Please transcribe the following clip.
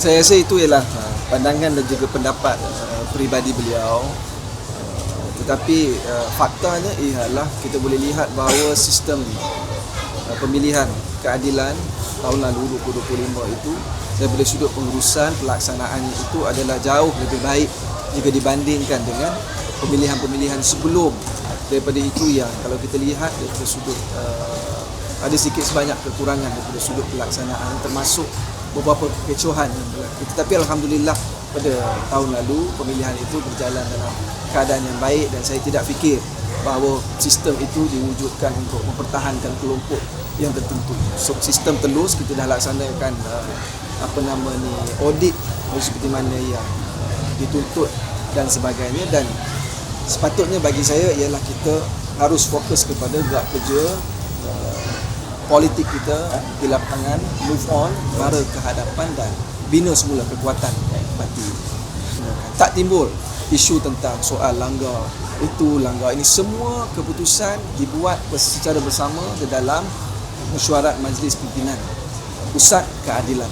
saya rasa itu ialah uh, pandangan dan juga pendapat uh, peribadi beliau. Uh, tetapi uh, faktanya ialah kita boleh lihat bahawa sistem uh, pemilihan keadilan tahun lalu 2025 itu dari sudut pengurusan pelaksanaannya itu adalah jauh lebih baik jika dibandingkan dengan pemilihan-pemilihan sebelum daripada itu yang kalau kita lihat daripada sudut uh, ada sedikit sebanyak kekurangan daripada sudut pelaksanaan termasuk beberapa kekecohan yang berlaku. Tetapi Alhamdulillah pada tahun lalu pemilihan itu berjalan dalam keadaan yang baik dan saya tidak fikir bahawa sistem itu diwujudkan untuk mempertahankan kelompok yang tertentu. So, sistem telus kita dah laksanakan uh, apa nama ni audit seperti mana yang dituntut dan sebagainya dan sepatutnya bagi saya ialah kita harus fokus kepada gerak kerja uh, politik kita di lapangan move on mara ke hadapan dan bina semula kekuatan parti. Tak timbul isu tentang soal langgar itu langgar ini. Semua keputusan dibuat secara bersama di dalam mesyuarat majlis pimpinan pusat keadilan